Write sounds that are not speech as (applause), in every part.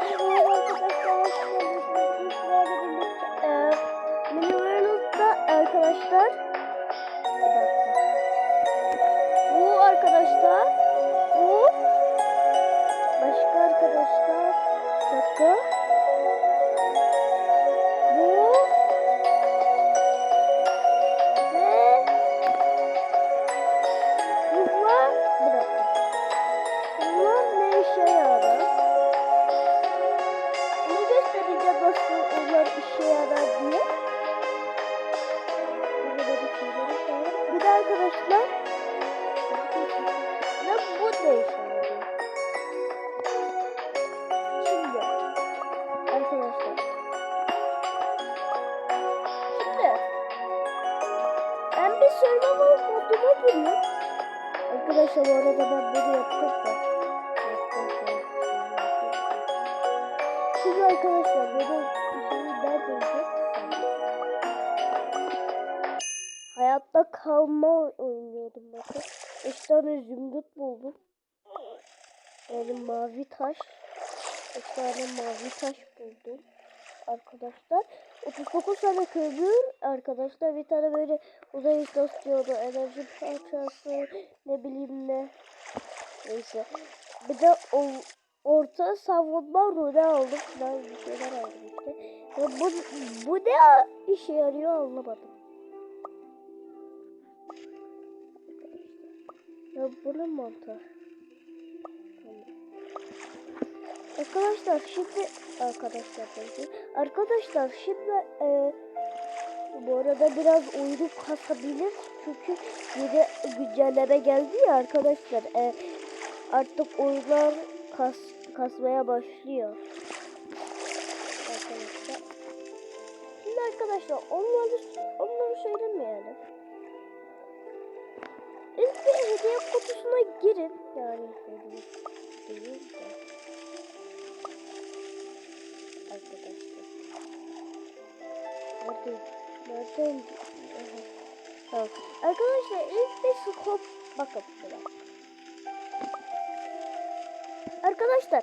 Bye. Arkadaşlar ne bu yarıyor? Şimdi arkadaşlar şimdi ben bir survival moduna giriyorum. Arkadaşlar bu arada ben bunu yaptım da. Şimdi arkadaşlar benim kalma oynuyordum bakın. 5 tane zümrüt buldum. Yani mavi taş. 5 tane mavi taş buldum. Arkadaşlar 39 tane kömür arkadaşlar bir tane böyle uzay istasyonu enerji parçası ne bileyim ne neyse bir de o orta savunma rune aldım falan bir şeyler aldım işte ya bu, bu ne işe yarıyor anlamadım ya bu ne mantar Arkadaşlar şimdi arkadaşlar dedi. Arkadaşlar şimdi e, bu arada biraz oyunu kasabilir çünkü yeni güncelleme geldi ya arkadaşlar. E, artık oyunlar kas, kasmaya başlıyor. Arkadaşlar. Şimdi arkadaşlar onları onları söylemeyelim. İlk bir hediye kutusuna girin. Yani hediye değil de arkadaşlar. Nerede? Nereden? Aha. Tamam. Arkadaşlar ilk bir scope bakın. Arkadaşlar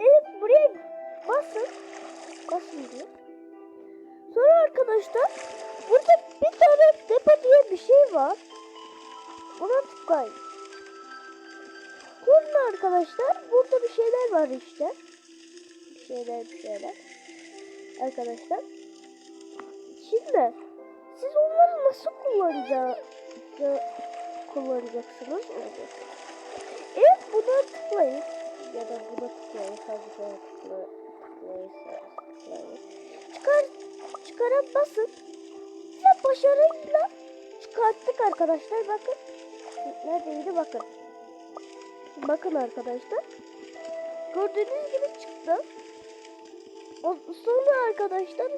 ilk buraya basın. Basın diyor. Sonra arkadaşlar burada bir tane depo diye bir şey var. Ona tıklayın. Sonra arkadaşlar burada bir şeyler var işte bir şeyler bir şeyler. Arkadaşlar. Şimdi siz onları nasıl kullanacak kullanacaksınız? Evet buna tıklayın. Ya da buna tıklayın. Hangisine tıklayın. tıklayın. Çıkar, çıkara basın. Size başarıyla çıkarttık arkadaşlar. Bakın. Neredeydi bakın. Bakın arkadaşlar. Gördüğünüz gibi çıktı. O, sonra arkadaşlar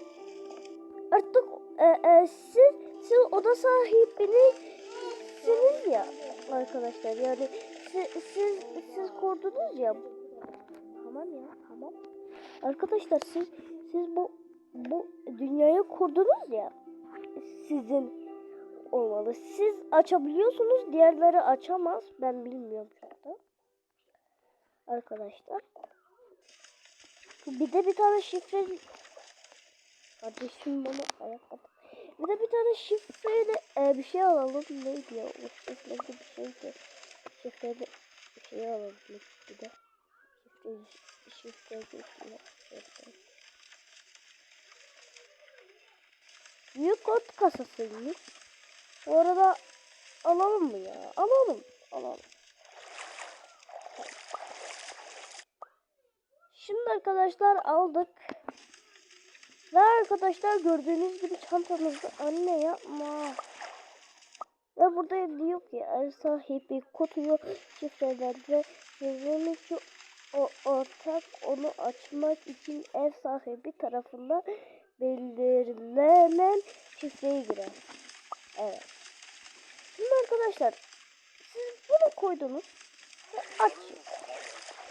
artık e, e, siz, siz oda sahibinizsiniz ya arkadaşlar. Yani siz, siz, siz kurdunuz ya. Tamam ya tamam. Arkadaşlar siz siz bu bu dünyayı kurdunuz ya. Sizin olmalı. Siz açabiliyorsunuz. Diğerleri açamaz. Ben bilmiyorum şu anda. Arkadaşlar. Bir de bir tane şifre Kardeşim bana ayakkabı. Bir de bir tane şifreyle e, bir şey alalım. Neydi ya? O şifreli bir şeydi. Şifreli bir şey alalım. Bir de. Şifreli şifreli şifreli. Büyük kod kasasıymış. Bu arada alalım mı ya? Alalım. Alalım. Şimdi arkadaşlar aldık. Ve arkadaşlar gördüğünüz gibi çantamızda anne yapma. Ve burada diyor ki ev sahibi kutuyu şifreledi. Yazılmış o ortak onu açmak için ev sahibi tarafından belirlenen şifreyi girer. Evet. Şimdi arkadaşlar siz bunu koydunuz ve açın.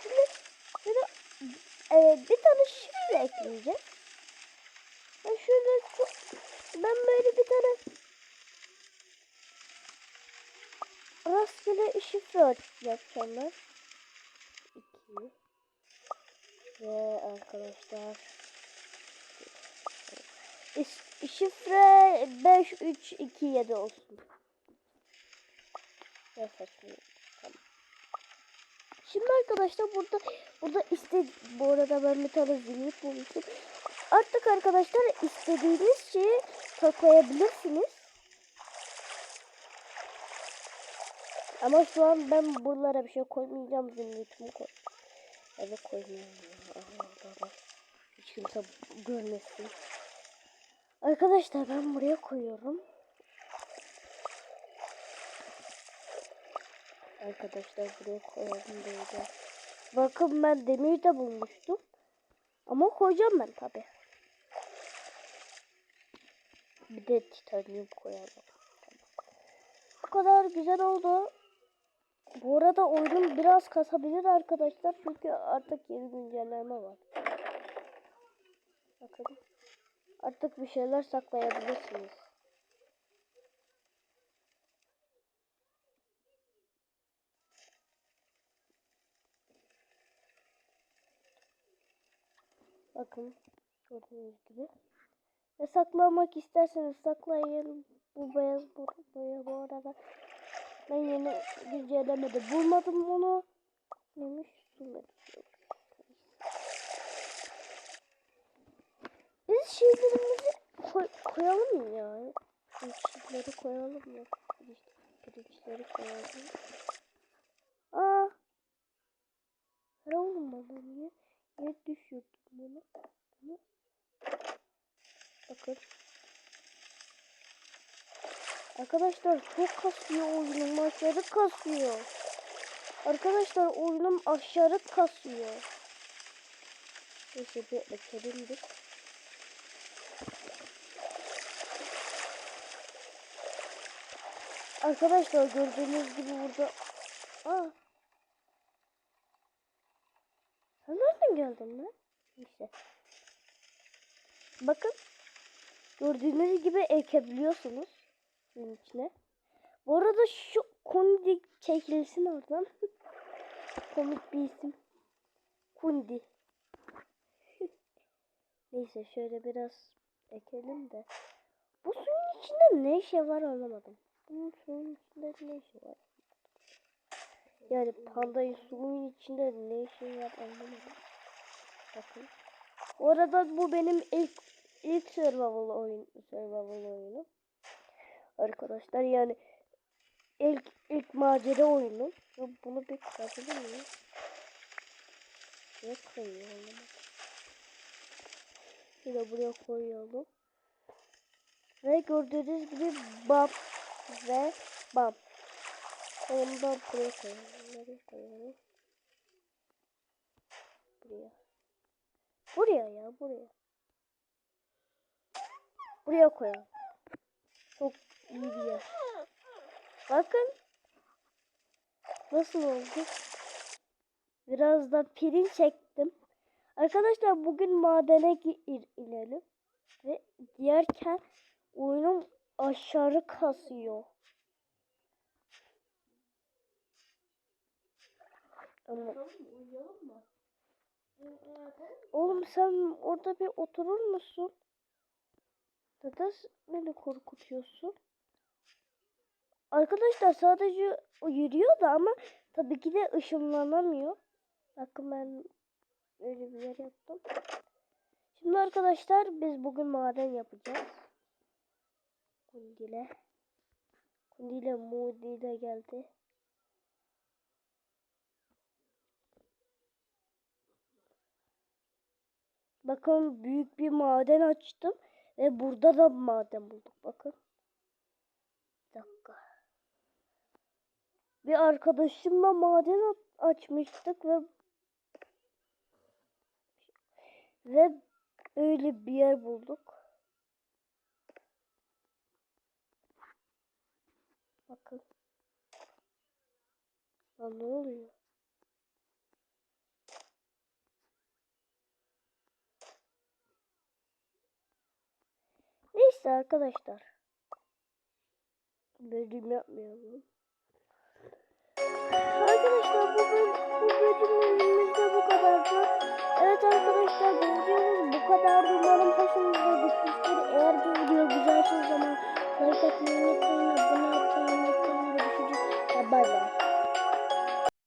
Şimdi şöyle e, bir tane şifre ekleyeceğiz. Ben şöyle çok ben böyle bir tane rastgele şifre yapacağım ben. İki. Ve arkadaşlar şifre 5327 olsun. Ne saçma. Tamam. Şimdi arkadaşlar burada burada iste bu arada ben tane zümrüt bulmuştum. Artık arkadaşlar istediğiniz şeyi taklayabilirsiniz. Ama şu an ben buralara bir şey koymayacağım. Zümrütümü koy. Evet koymayacağım. Hiç kimse görmesin. Arkadaşlar ben buraya koyuyorum. Arkadaşlar buraya koyalım böyle. Bakın ben demir de bulmuştum. Ama koyacağım ben tabi. Bir de titanyum koyalım. Bu kadar güzel oldu. Bu arada oyunum biraz kasabilir arkadaşlar. Çünkü artık yeni güncelleme var. Bakın. Artık bir şeyler saklayabilirsiniz. Bakın gördüğünüz gibi. Ve saklamak isterseniz saklayın. Bu beyaz boya bu arada. Ben yeni güncellemede bulmadım onu. Neymiş? Bulmadım. Biz şeylerimizi koy, koyalım ya? Pirinçleri koyalım? Pirinç, pirinçleri koyalım. Aa. Ne oğlum bana niye? Niye düşürdüm bunu? bunu? Bakın. Arkadaşlar çok kasıyor oyunum aşırı kasıyor. Arkadaşlar oyunum aşırı kasıyor. Neyse bir ekelim Arkadaşlar gördüğünüz gibi burada Aa. Sen nereden geldin lan? İşte. Bakın. Gördüğünüz gibi ekebiliyorsunuz. Bunun içine. Bu arada şu kundi çekilsin oradan. (laughs) Komik bir isim. Kundi. (laughs) Neyse şöyle biraz ekelim de. Bu suyun içinde ne işe var anlamadım. Bunun suyun içinde ne işi var? Yani pandayı suyun içinde ne işi var anlamadım. Bakın. Bu arada bu benim ilk ilk survival oyun survival oyunu. Arkadaşlar yani ilk ilk macera oyunu. Bunu bir kırabilir miyim? Ne koyuyor anlamadım. De buraya koyalım. Ve gördüğünüz gibi bam ve bam. Onu da buraya koyalım. Nereye koyalım? Buraya. Buraya ya buraya. Buraya koyalım. Çok iyi bir yer. Bakın. Nasıl oldu? Biraz da pirinç çektim. Arkadaşlar bugün madene inelim. Ve diğerken oyunum aşağı kasıyor. Ama oğlum sen orada bir oturur musun? Neden beni korkutuyorsun? Arkadaşlar sadece o yürüyor da ama tabii ki de ışınlanamıyor. Bakın ben öyle bir yer yaptım. Şimdi arkadaşlar biz bugün maden yapacağız. Kundile. Kundile Mudi'yle geldi. Bakın büyük bir maden açtım. Ve burada da maden bulduk. Bakın. Bir dakika. Bir arkadaşımla maden açmıştık ve ve öyle bir yer bulduk. Bakın. Lan ne oluyor? Neyse arkadaşlar. Bölüm yapmayalım. Arkadaşlar bu, böl- bu bölümümüz de bu kadardı. Evet arkadaşlar videomuz bu kadar. Umarım hoşunuza gitmiştir. Eğer bu video güzelse zaman like atmayı unutmayın. Abone olmayı 拜拜。